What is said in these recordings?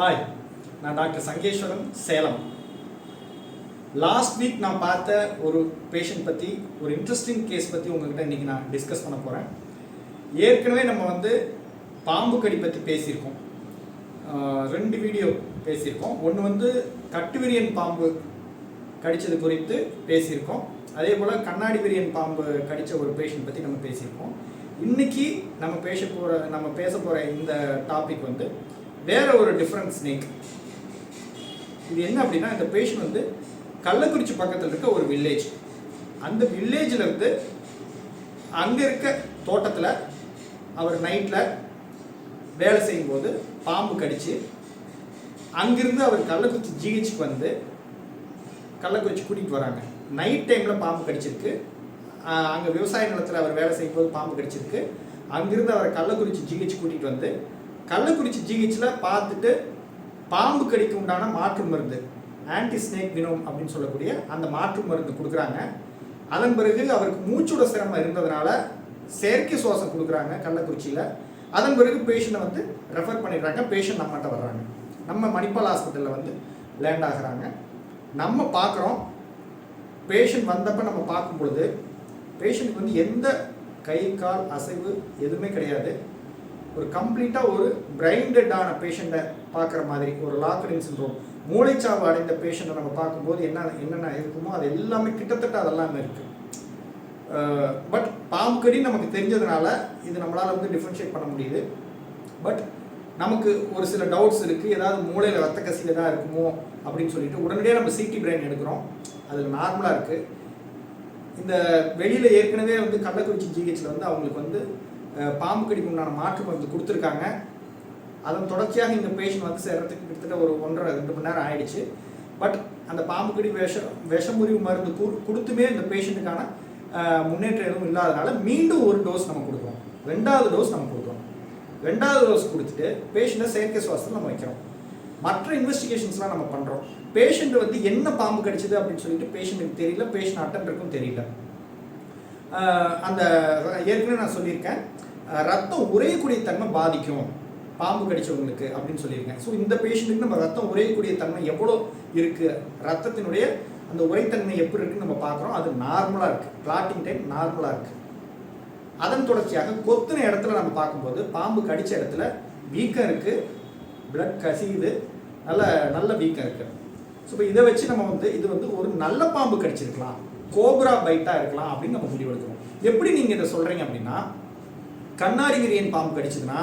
Hi நான் doctor Sangeswaran Salem. Last week நான் பார்த்த ஒரு பேஷண்ட் பற்றி ஒரு இன்ட்ரெஸ்டிங் கேஸ் பற்றி உங்ககிட்ட இன்றைக்கி நான் டிஸ்கஸ் பண்ண போகிறேன் ஏற்கனவே நம்ம வந்து பாம்பு கடி பற்றி பேசியிருக்கோம். ரெண்டு வீடியோ பேசியிருக்கோம். ஒன்று வந்து கட்டுவிரியன் பாம்பு கடித்தது குறித்து பேசியிருக்கோம். அதே போல் கண்ணாடி விரியன் பாம்பு கடித்த ஒரு பேஷண்ட் பற்றி நம்ம பேசியிருக்கோம். இன்னைக்கு நம்ம பேச போகிற நம்ம பேச போகிற இந்த டாபிக் வந்து வேற ஒரு டிஃப்ரெண்ட் ஸ்னேக் இது என்ன அப்படின்னா இந்த பேஷண்ட் வந்து கள்ளக்குறிச்சி பக்கத்தில் இருக்க ஒரு வில்லேஜ் அந்த வில்லேஜில் இருந்து அங்கே இருக்க தோட்டத்தில் அவர் நைட்டில் வேலை செய்யும்போது பாம்பு கடிச்சு அங்கிருந்து அவர் கள்ளக்குறிச்சி ஜிஹெச்சுக்கு வந்து கள்ளக்குறிச்சி கூட்டிகிட்டு வராங்க. நைட் டைமில் பாம்பு கடிச்சிருக்கு. அங்கே விவசாய நிலத்தில் அவர் வேலை செய்யும்போது பாம்பு கடிச்சிருக்கு. அங்கிருந்து அவரை கள்ளக்குறிச்சி ஜிஹெச் கூட்டிகிட்டு வந்து கள்ளக்குறிச்சி ஜிஹெச்சில் பார்த்துட்டு பாம்பு கடிக்கு உண்டான மாற்று மருந்து ஆன்டி ஸ்னேக் வினோம் அப்படின்னு சொல்லக்கூடிய அந்த மாற்று மருந்து கொடுக்குறாங்க. அதன் பிறகு அவருக்கு மூச்சோட சிரமம் இருந்ததுனால செயற்கை சுவாசம் கொடுக்குறாங்க கள்ளக்குறிச்சியில். அதன் பிறகு பேஷண்ட்டை வந்து ரெஃபர் பண்ணிடுறாங்க. பேஷண்ட் நம்மகிட்ட வர்றாங்க. நம்ம மணிப்பால் ஹாஸ்பிட்டலில் வந்து லேண்ட் ஆகுறாங்க. நம்ம பார்க்குறோம். பேஷண்ட் வந்தப்போ நம்ம பார்க்கும் பொழுது பேஷண்ட்டுக்கு வந்து எந்த கை கால் அசைவு எதுவுமே கிடையாது. ஒரு கம்ப்ளீட்டாக ஒரு பிரைண்டடான பேஷண்ட்டை பார்க்குற மாதிரி ஒரு லாக்ரின் சின்ரோம் மூளைச்சாவு அடைந்த பேஷண்ட்டை நம்ம பார்க்கும்போது என்ன என்னென்ன இருக்குமோ அது எல்லாமே கிட்டத்தட்ட அதெல்லாமே இருக்குது பட் பாம்புக்கடி நமக்கு தெரிஞ்சதுனால இது நம்மளால் வந்து டிஃப்ரென்ஷியேட் பண்ண முடியுது. பட் நமக்கு ஒரு சில டவுட்ஸ் இருக்குது ஏதாவது மூளையில் ரத்த கசியில் தான் இருக்குமோ அப்படின்னு சொல்லிட்டு உடனடியாக நம்ம சிடி பிரெயின் எடுக்கிறோம். அதில் நார்மலாக இருக்குது இந்த வெளியில் ஏற்கனவே வந்து கள்ளக்குறிச்சி ஜிஹெச்சில் வந்து அவங்களுக்கு வந்து பாம்பு கடிக்கு உண்டான மாற்று மருந்து கொடுத்துருக்காங்க. அதன் தொடர்ச்சியாக இந்த பேஷண்ட் வந்து சேர்றதுக்கு கிட்டத்தட்ட ஒரு ஒன்றரை ரெண்டு மணி நேரம் ஆயிடுச்சு. பட் அந்த பாம்பு கடி விஷ விஷமுறிவு மருந்து கொடுத்துமே இந்த பேஷண்ட்டுக்கான முன்னேற்றம் எதுவும் இல்லாதனால மீண்டும் ஒரு டோஸ் நம்ம கொடுக்குறோம். ரெண்டாவது டோஸ் நம்ம கொடுக்குறோம். ரெண்டாவது டோஸ் கொடுத்துட்டு பேஷண்ட்டை செயற்கை சுவாசத்தில் நம்ம வைக்கிறோம். மற்ற இன்வெஸ்டிகேஷன்ஸ்லாம் நம்ம பண்ணுறோம் பேஷண்ட் வந்து என்ன பாம்பு கடிச்சது அப்படின்னு சொல்லிட்டு பேஷண்ட்டுக்கு தெரியல பேஷண்ட் அட்டன்டருக்கும் தெரியல. அந்த ஏற்கனவே நான் சொல்லியிருக்கேன். ரத்தம் உறையக்கூடிய தன்மை பாதிக்கும். பாம்பு கடிச்சவங்களுக்கு அப்படின்னு சொல்லியிருக்கேன். ஸோ இந்த பேஷண்ட்டுக்கு நம்ம ரத்தம் உறையக்கூடிய தன்மை எவ்வளோ இருக்குது ரத்தத்தினுடைய அந்த உரைத்தன்மை எப்படி இருக்குன்னு நம்ம பார்க்குறோம். அது நார்மலாக இருக்குது கிளாட்டிங் டைம் நார்மலாக இருக்குது அதன் தொடர்ச்சியாக கொத்தின இடத்துல நம்ம பார்க்கும்போது பாம்பு கடித்த இடத்துல வீக்கம் இருக்குது பிளட் கசியுது. நல்ல நல்ல வீக்கம் இருக்குது ஸோ இப்போ இதை வச்சு நம்ம வந்து இது வந்து ஒரு நல்ல பாம்பு கடிச்சிருக்கலாம். கோப்ரா பைட்டாக இருக்கலாம் அப்படின்னு நம்ம முடிவெடுக்கிறோம். எப்படி நீங்கள் இதை சொல்கிறீங்க அப்படின்னா கண்ணாடி விரியன் பாம்பு கடிச்சதுன்னா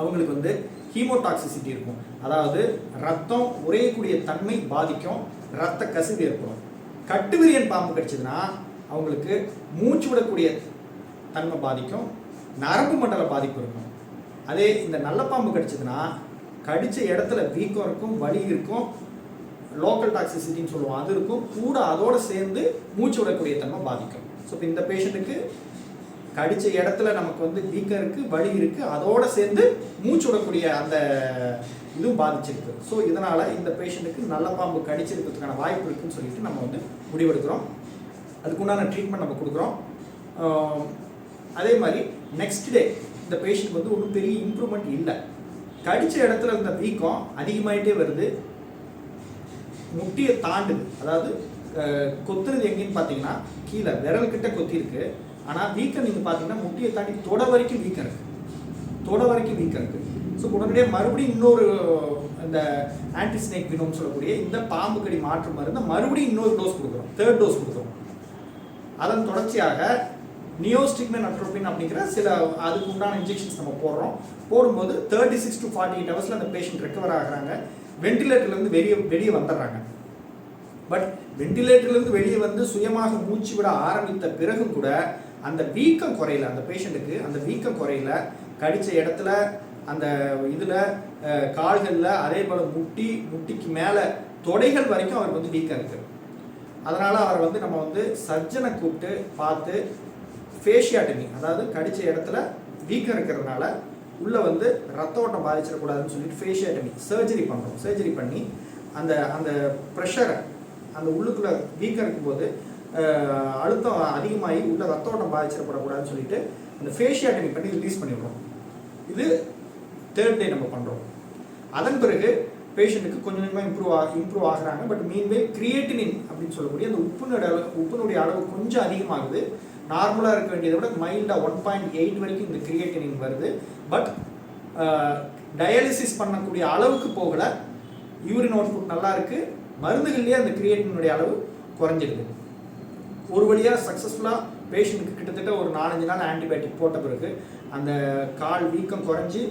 அவங்களுக்கு வந்து ஹீமோடாக்சிசிட்டி இருக்கும். அதாவது ரத்தம் உறையக்கூடிய தன்மை பாதிக்கும் ரத்த கசிவு ஏற்படும். கட்டுவிரியன் பாம்பு கடிச்சதுன்னா அவங்களுக்கு மூச்சு விடக்கூடிய தன்மை பாதிக்கும் நரம்பு மண்டல பாதிப்பு இருக்கும். அதே இந்த நல்ல பாம்பு கடிச்சதுன்னா கடித்த இடத்துல வீக்கம் இருக்கும் வலி இருக்கும் லோக்கல் டாக்ஸிசிட்டின்னு சொல்லுவோம். அது இருக்கும். கூட அதோடு சேர்ந்து மூச்சு விடக்கூடிய தன்மை பாதிக்கும். ஸோ இப்போ இந்த பேஷண்ட்டுக்கு கடிச்ச இடத்துல நமக்கு வந்து வீக்கம் இருக்குது வலி இருக்குது அதோடு சேர்ந்து மூச்சு விடக்கூடிய அந்த இதுவும் பாதிச்சிருக்கு. ஸோ இதனால் இந்த பேஷண்ட்டுக்கு நல்ல பாம்பு கடிச்சிருக்கிறதுக்கான வாய்ப்பு இருக்குன்னு சொல்லிட்டு நம்ம வந்து முடிவெடுக்கிறோம். அதுக்குண்டான ட்ரீட்மெண்ட் நம்ம கொடுக்குறோம். அதே மாதிரி நெக்ஸ்ட் டே இந்த பேஷண்ட் வந்து ஒன்றும் பெரிய இம்ப்ரூவ்மெண்ட் இல்லை. கடித்த இடத்துல இருந்த வீக்கம் அதிகமாயிட்டே வருது. முட்டியை தாண்டுது. அதாவது கொத்துறது எங்கேன்னு பார்த்தீங்கன்னா கீழே. விரல் கிட்ட கொத்தி இருக்கு. ஆனால் வீக்கம் நீங்கள் பார்த்தீங்கன்னா முட்டியை தாண்டி தொட வரைக்கும் வீக்கம் இருக்கு. தொட வரைக்கும் வீக்கம் இருக்கு. ஸோ உடனடியாக மறுபடியும் இன்னொரு இந்த ஆன்டி ஸ்னேக் வினோம் சொல்லக்கூடிய இந்த பாம்பு கடி மாற்று மருந்து மறுபடியும் இன்னொரு டோஸ் கொடுக்குறோம். தேர்ட் டோஸ் கொடுக்குறோம். அதன் தொடர்ச்சியாக நியோஸ்டிக்மென் அட்ரோபின் அப்படிங்கிற சில அதுக்கு உண்டான இன்ஜெக்ஷன்ஸ் நம்ம போடுறோம். போடும்போது thirty six to forty eight ஹவர்ஸில் அந்த பேஷண்ட் ரெக்கவர் ஆகுறாங்க. வெண்டிலேட்டர்லேருந்து வெளியே வெளியே வந்துடுறாங்க. பட் வெண்டிலேட்டர்லேருந்து வெளியே வந்து சுயமாக மூச்சு விட ஆரம்பித்த பிறகு கூட அந்த வீக்கம் குறையல. அந்த பேஷண்ட்டுக்கு அந்த வீக்கம் குறையல. கடித்த இடத்துல அந்த இதில் கால்களில் அதே போல் முட்டி முட்டிக்கு மேலே தொடைகள் வரைக்கும் அவருக்கு வந்து வீக்கம் இருக்குது அதனால் அவரை வந்து நம்ம வந்து சர்ஜனை கூப்பிட்டு பார்த்து ஃபேஷியாட்டமி அதாவது கடித்த இடத்துல வீக்கம் இருக்கிறதுனால உள்ளே வந்து ரத்த ஓட்டம் பாதிச்சிடக்கூடாதுன்னு சொல்லிட்டு ஃபேஷியாட்டமி சர்ஜரி பண்ணுறோம் சர்ஜரி பண்ணி அந்த அந்த ப்ரெஷரை அந்த உள்ளுக்குள்ளே வீக்கம் இருக்கும்போது அழுத்தம் அதிகமாகி உள்ள ரத்த ஓட்டம் பாதிச்சிடப்படக்கூடாதுன்னு சொல்லிட்டு அந்த ஃபேஷியாட்டமி பண்ணி ரிலீஸ் பண்ணிவிடுறோம் இது தேர்ட் டே நம்ம பண்ணுறோம் அதன் பிறகு பேஷண்ட்டுக்கு கொஞ்சம் கொஞ்சமாக இம்ப்ரூவ் ஆக இம்ப்ரூவ் ஆகுறாங்க. பட் மீன்வே கிரியேட்டினின் அப்படின்னு சொல்லக்கூடிய அந்த உப்புனுடைய அளவு உப்புனுடைய அளவு கொஞ்சம் அதிகமாகுது. நார்மலாக இருக்க வேண்டியதை விட மைல்டாக ஒன் பாயிண்ட் எயிட் வரைக்கும் இந்த கிரியேட்டினின் வருது. பட் டயாலிசிஸ் பண்ணக்கூடிய அளவுக்கு போகலை. யூரின் அவுட்புட் நல்லா இருக்குது மருந்துகள்லேயே அந்த கிரியேட்டினுடைய அளவு குறைஞ்சிருது ஒரு வழியாக சக்ஸஸ்ஃபுல்லாக பேஷண்ட்டுக்கு கிட்டத்தட்ட ஒரு நாலஞ்சு நாள் ஆன்டிபயோட்டிக் போட்ட பிறகு அந்த கால் வீக்கம் குறைஞ்சி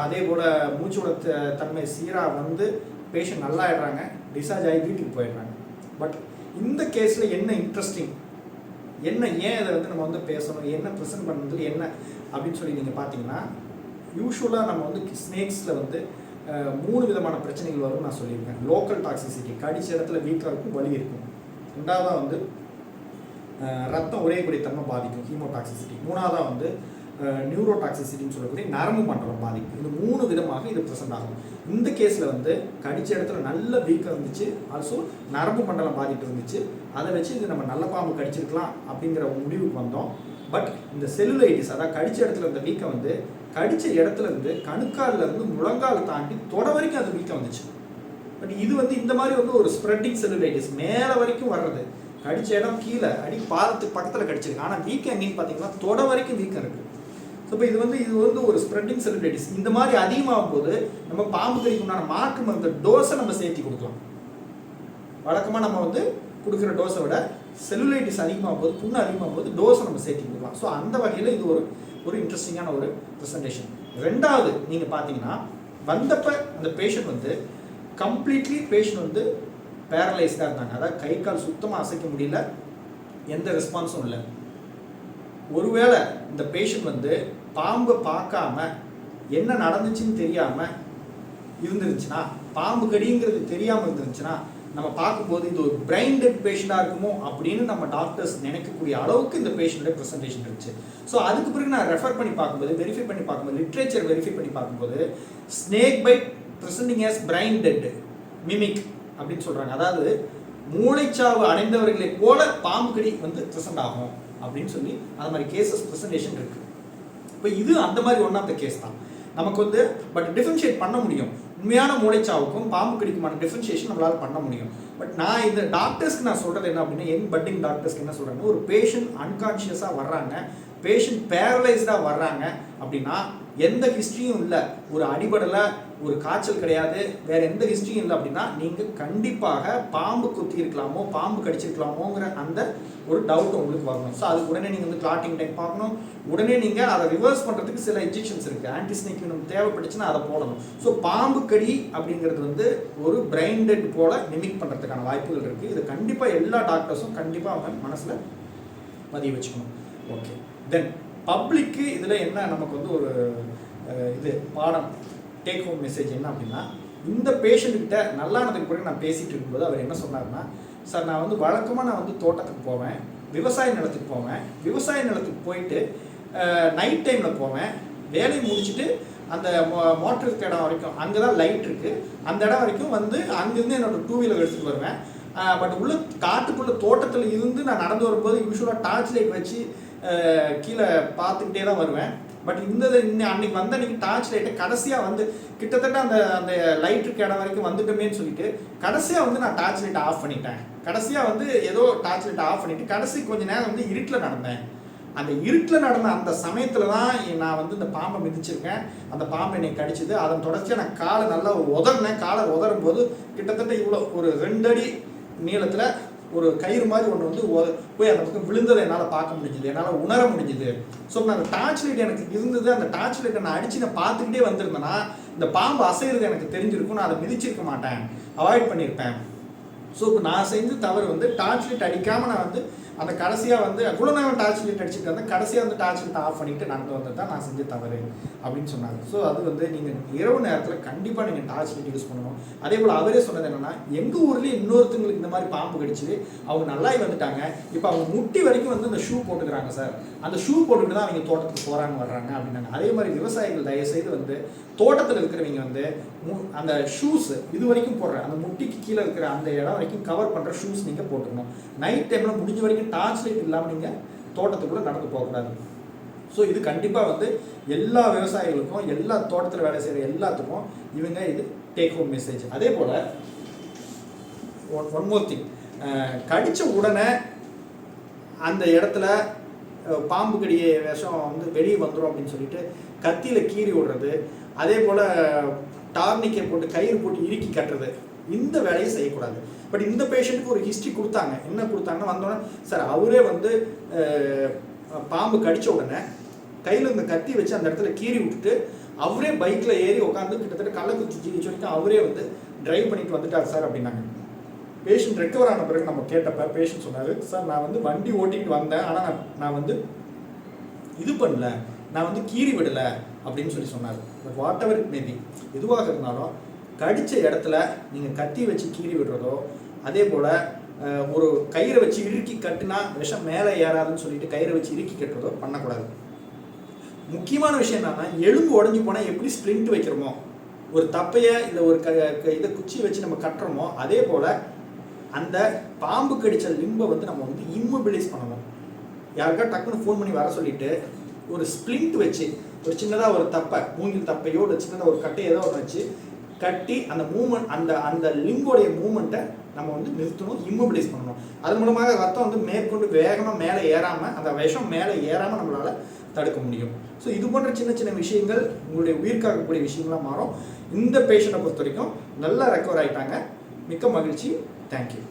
அதே போல் மூச்சோட த- தன்மை சீராக வந்து பேஷண்ட் நல்லா ஆயிடுறாங்க டிஸ்சார்ஜ் ஆகி வீட்டுக்கு போயிடுறாங்க. பட் இந்த கேஸில் என்ன இன்ட்ரெஸ்டிங் என்ன ஏன் இதை வந்து நம்ம வந்து பேசணும்? என்ன ப்ரெசென்ட் பண்ணுறது என்ன அப்படின்னு சொல்லி நீங்கள் பார்த்தீங்கன்னா யூஸ்வலாக நம்ம வந்து ஸ்னேக்ஸில் வந்து மூணு விதமான பிரச்சனைகள் வரும் நான் சொல்லியிருக்கேன். லோக்கல் டாக்ஸிசிட்டி கடிச்ச இடத்துல வீக்காக இருக்கும் வலி இருக்கும். ரெண்டாவதாக வந்து ரத்தம் ஒரே கூடிய தன்மை பாதிக்கும் ஹீமோடாக்சிசிட்டி மூணாவதாக வந்து நியூரோடாக்சிசிட்டின்னு சொல்லக்கூடிய நரம்பு மண்டலம் பாதிக்கும். இது மூணு விதமாக இது ப்ரெசென்ட் ஆகும். இந்த கேஸில் வந்து கடிச்ச இடத்துல நல்ல வீக்கம் இருந்துச்சு ஆல்சோ நரம்பு மண்டலம் பாதிப்பு இருந்துச்சு. அதை வச்சு இது நம்ம நல்ல பாம்பு கடிச்சிருக்கலாம் அப்படிங்கிற ஒரு முடிவுக்கு வந்தோம். பட் இந்த செல்லுலைட்டிஸ் அதாவது கடிச்ச இடத்துல இருந்த வீக்கம் வந்து கடிச்ச இடத்துல இருந்து கணுக்கால்ல இருந்து முழங்கால் தாண்டி தொட வரைக்கும் அது வீக்கம் வந்துச்சு. பட் இது வந்து இந்த மாதிரி வந்து ஒரு ஸ்ப்ரெட்டிங் செல்லுலைட்டிஸ் மேலே வரைக்கும் வர்றது. கடிச்ச இடம் கீழே அடி பாதத்துக்கு பக்கத்தில் கடிச்சிருக்கு. ஆனால் வீக்கம் எங்கேன்னு பார்த்தீங்கன்னா தொட வரைக்கும் வீக்கம் இருக்குது ஸோ இப்போ இது வந்து இது வந்து ஒரு ஸ்ப்ரெட்டிங் செல்லுலைட்டிஸ் இந்த மாதிரி அதிகமாகும் போது நம்ம பாம்பு கடிக்கு உண்டான மாற்று மருந்து டோஸை நம்ம சேர்த்தி கொடுக்கலாம். வழக்கமாக நம்ம வந்து கொடுக்குற டோஸை விட செல்லுலைட்டிஸ் அதிகமாக போது புண்ணு அதிகமாக போது டோஸை நம்ம சேர்த்தி கொடுக்கலாம் ஸோ அந்த வகையில் இது ஒரு ஒரு இன்ட்ரெஸ்டிங்கான ஒரு ப்ரெசன்டேஷன் ரெண்டாவது நீங்கள் பார்த்தீங்கன்னா வந்தப்போ அந்த பேஷண்ட் வந்து கம்ப்ளீட்லி பேஷண்ட் வந்து பேரலைஸ்டாக இருந்தாங்க. அதாவது கை கால் சுத்தமாக அசைக்க முடியல. எந்த ரெஸ்பான்ஸும் இல்லை. ஒருவேளை இந்த பேஷண்ட் வந்து பாம்பு பார்க்காம என்ன நடந்துச்சுன்னு தெரியாமல் இருந்துருந்துச்சுன்னா பாம்பு கடிங்கிறது தெரியாமல் இருந்துருந்துச்சுன்னா நம்ம பார்க்கும்போது இது ஒரு பிரைன் டெட் பேஷண்டாக இருக்குமோ அப்படின்னு நம்ம டாக்டர்ஸ் நினைக்கக்கூடிய அளவுக்கு இந்த பேஷண்ட்டோட ப்ரெசன்டேஷன் இருந்துச்சு. ஸோ அதுக்கு பிறகு நான் ரெஃபர் பண்ணி பார்க்கும்போது வெரிஃபை பண்ணி பார்க்கும்போது லிட்ரேச்சர் வெரிஃபை பண்ணி பார்க்கும்போது snake bite presenting as brain dead mimic அப்படின்னு சொல்கிறாங்க அதாவது மூளைச்சாவு அடைந்தவர்களை போல பாம்பு கடி வந்து ப்ரெசென்ட் ஆகும் அப்படின்னு சொல்லி அது மாதிரி கேசஸ் ப்ரெசன்டேஷன் இருக்குது இப்போ இது அந்த மாதிரி ஒன் ஆஃப் த கேஸ் தான். நமக்கு வந்து பட் டிஃபரன்ஷியேட் பண்ண முடியும். உண்மையான மூளைச்சாவுக்கும் பாம்பு கடிக்குமான டிஃபரன்ஷியேஷன் நம்மளால பண்ண முடியும். பட் நான் இந்த டாக்டர்ஸ்க்கு நான் சொல்கிறது என்ன அப்படின்னா என் பட்டிங் டாக்டர்ஸ்க்கு என்ன சொல்கிறேன்னா ஒரு பேஷண்ட் அன்கான்ஷியஸாக வர்றாங்க பேஷண்ட் பேரலைஸ்டாக வர்றாங்க அப்படின்னா எந்த ஹிஸ்ட்ரியும் இல்லை. ஒரு அடிபடலை ஒரு காய்ச்சல் கிடையாது வேற எந்த ஹிஸ்ட்ரியும் இல்லை அப்படின்னா நீங்கள் கண்டிப்பாக பாம்பு குத்தி இருக்கலாமோ பாம்பு கடிச்சிருக்கலாமோங்கிற அந்த ஒரு டவுட் உங்களுக்கு வரணும். ஸோ அதுக்கு உடனே நீங்கள் வந்து கிளாட்டிங் டைம் பார்க்கணும். உடனே நீங்கள் அதை ரிவர்ஸ் பண்ணுறதுக்கு சில இன்ஜெக்ஷன்ஸ் இருக்குது ஆன்டிஸ்னிக் நமக்கு தேவைப்பட்டுச்சுன்னா அதை போடணும். ஸோ பாம்பு கடி அப்படிங்கிறது வந்து ஒரு பிரைன் டெட் போல மிமிக் பண்ணுறதுக்கான வாய்ப்புகள் இருக்குது இது கண்டிப்பாக எல்லா டாக்டர்ஸும் கண்டிப்பாக அவங்க மனசில் பதிய வச்சுக்கணும். ஓகே தென் பப்ளிக்கு இதில் என்ன நமக்கு வந்து ஒரு இது பாடம். டேக் ஹோம் மெசேஜ் என்ன அப்படின்னா இந்த பேஷண்ட்டுக்கிட்ட நல்லானதுக்கு பிறகு நான் பேசிகிட்டு இருக்கும்போது அவர் என்ன சொன்னார்னா சார் நான் வந்து வழக்கமாக நான் வந்து தோட்டத்துக்கு போவேன் விவசாய நிலத்துக்கு போவேன் விவசாய நிலத்துக்கு போயிட்டு நைட் டைமில் போவேன் வேலையை முடிச்சுட்டு அந்த மோட்டர் இருக்க இடம் வரைக்கும் அங்கே தான் லைட் இருக்குது அந்த இடம் வரைக்கும் வந்து அங்கேருந்து என்னோட டூ வீலர் எடுத்துகிட்டு வருவேன். பட் உள்ள காட்டுக்குள்ளே தோட்டத்தில் இருந்து நான் நடந்து வரும்போது யூஸ்வலாக டார்ச் லைட் வச்சு கீழே பார்த்துக்கிட்டே தான் வருவேன். பட் இந்த அன்னைக்கு வந்த அன்னைக்கு டார்ச் லைட்டை கடைசியாக வந்து கிட்டத்தட்ட அந்த அந்த லைட் இருக்க இடம் வரைக்கும் வந்துட்டோமேன்னு சொல்லிட்டு கடைசியாக வந்து நான் டார்ச் லைட்டை ஆஃப் பண்ணிட்டேன். கடைசியாக வந்து ஏதோ டார்ச் லைட்டை ஆஃப் பண்ணிட்டு கடைசி கொஞ்ச நேரம் வந்து இருட்டில் நடந்தேன். அந்த இருட்டில் நடந்த அந்த சமயத்தில் தான் நான் வந்து இந்த பாம்பை மிதிச்சிருக்கேன். அந்த பாம்பை என்னை கடிச்சது. அதன் தொடர்ச்சியாக நான் காலை நல்லா உதறினேன். காலை உதறும் போது கிட்டத்தட்ட இவ்வளோ ஒரு ரெண்டு அடி நீளத்தில் ஒரு கயிறு மாதிரி ஒன்று வந்து போய் அந்த பக்கம் விழுந்ததை என்னால் பார்க்க முடிஞ்சுது என்னால் உணர முடிஞ்சுது. ஸோ நான் அந்த டார்ச் லைட் எனக்கு இருந்தது அந்த டார்ச் லைட்டை நான் அடித்து நான் பார்த்துக்கிட்டே வந்திருந்தேன்னா இந்த பாம்பு அசைகிறது எனக்கு தெரிஞ்சிருக்கும் நான் அதை மிதிச்சிருக்க மாட்டேன். அவாய்ட் பண்ணியிருப்பேன் ஸோ இப்போ நான் செஞ்ச தவறு வந்து டார்ச் லைட் அடிக்காமல் நான் வந்து அந்த கடைசியாக வந்து அவ்வளோ நேரம் டார்ச் லைட் அடிச்சுட்டு வந்து கடைசியாக வந்து டார்ச் லைட் ஆஃப் பண்ணிட்டு நடந்து வந்தது தான் நான் செஞ்ச தவறு அப்படின்னு சொன்னாங்க. ஸோ அது வந்து நீங்கள் இரவு நேரத்தில் கண்டிப்பாக நீங்கள் டார்ச் லைட் யூஸ் பண்ணணும். அதே போல் அவரே சொன்னது என்னன்னா எங்கள் ஊர்லேயே இன்னொருத்தங்களுக்கு இந்த மாதிரி பாம்பு கடிச்சு அவங்க நல்லாய் வந்துட்டாங்க. இப்போ அவங்க முட்டி வரைக்கும் வந்து இந்த ஷூ போட்டுக்கிறாங்க சார் அந்த ஷூ போட்டுக்கிட்டு தான் அவங்க தோட்டத்துக்கு போகிறாங்க வர்றாங்க அப்படின்னாங்க. அதே மாதிரி விவசாயிகள் தயவுசெய்து வந்து தோட்டத்தில் இருக்கிறவங்க வந்து மு- அந்த ஷூஸ் இது வரைக்கும் போடுற அந்த முட்டிக்கு கீழே இருக்கிற அந்த இடம் வரைக்கும் கவர் பண்ணுற ஷூஸ் நீங்கள் போட்டுக்கணும். நைட் டைமில் முடிஞ்ச வரைக்கும் டார்ச் லைட் இல்லாமல் நீங்கள் தோட்டத்துக்குள்ளே நடந்து போகக்கூடாது. ஸோ இது கண்டிப்பாக வந்து எல்லா விவசாயிகளுக்கும் எல்லா தோட்டத்தில் வேலை செய்கிற எல்லாத்துக்கும் இவங்க இது டேக் ஹோம் மெசேஜ் அதே போல் ஒன் ஒன் மோர் திங் கடித்த உடனே அந்த இடத்துல பாம்பு கடிய விஷம் வந்து வெளியே வந்துடும் அப்படின்னு சொல்லிட்டு கத்தியில் கீறி விடுறது. அதே போல் டார்னிக்கை போட்டு கயிறு போட்டு இறுக்கி கட்டுறது. இந்த வேலையை செய்யக்கூடாது. பட் இந்த பேஷண்ட்டுக்கு ஒரு ஹிஸ்ட்ரி கொடுத்தாங்க. என்ன கொடுத்தாங்கன்னா வந்தோடனே சார் அவரே வந்து பாம்பு கடித்த உடனே கையில் இந்த கத்தி வச்சு அந்த இடத்துல கீறி விட்டுட்டு அவரே பைக்கில் ஏறி உட்காந்து கிட்டத்தட்ட கள்ளக்குறிச்சி ஜிஹெச் வரைக்கும் அவரே வந்து டிரைவ் பண்ணிட்டு வந்துட்டார் சார் அப்படின்னாங்க. பேஷண்ட் ரெக்கவர் ஆன பிறகு நம்ம கேட்டப்ப பேஷண்ட் சொன்னார் சார் நான் வந்து வண்டி ஓட்டிகிட்டு வந்தேன் ஆனால் நான் நான் வந்து இது பண்ணல நான் வந்து கீறி விடலை அப்படின்னு சொல்லி சொன்னார். But whatever it maybe எதுவாக இருந்தாலும் கடித்த இடத்துல நீங்கள் கத்தி வச்சு கீறி விடுறதோ அதே போல் ஒரு கயிறை வச்சு இறுக்கி கட்டுனா விஷம் மேலே ஏறாதுன்னு சொல்லிட்டு கயிறை வச்சு இறுக்கி கட்டுறதோ பண்ணக்கூடாது. முக்கியமான விஷயம் என்னன்னா எலும்பு உடஞ்சி போனால் எப்படி ஸ்ப்ளிண்ட் வைக்கிறோமோ ஒரு தப்பையை இல்லை ஒரு க க- இதை குச்சி வச்சு நம்ம கட்டுறோமோ அதே போல் அந்த பாம்பு கடிச்ச லிம்பை வந்து நம்ம வந்து இம்மொபிலைஸ் பண்ணணும். யாருக்கா டக்குன்னு ஃபோன் பண்ணி வர சொல்லிட்டு ஒரு ஸ்ப்ளிண்ட் வச்சு ஒரு சின்னதாக ஒரு தப்பை மூங்கில் தப்பையோ இல்லை சின்னதாக ஒரு கட்டையோ ஏதோ ஒன்று வச்சு கட்டி அந்த மூமெண்ட் அந்த அந்த லிம்போடைய மூமெண்ட்டை நம்ம வந்து நிறுத்தணும் இம்மொபிலைஸ் பண்ணணும். அது மூலமாக ரத்தம் வந்து மேற்கொண்டு வேகமாக மேலே ஏறாமல் அந்த விஷம் மேலே ஏறாமல் நம்மளால் தடுக்க முடியும். ஸோ இது போன்ற சின்ன சின்ன விஷயங்கள் உங்களுடைய உயிர்காக்கக்கூடிய விஷயங்களாக மாறும். இந்த பேஷண்ட்டை பொறுத்த வரைக்கும் நல்லா ரெக்கவர் ஆகிட்டாங்க மிக்க மகிழ்ச்சி. தேங்க்யூ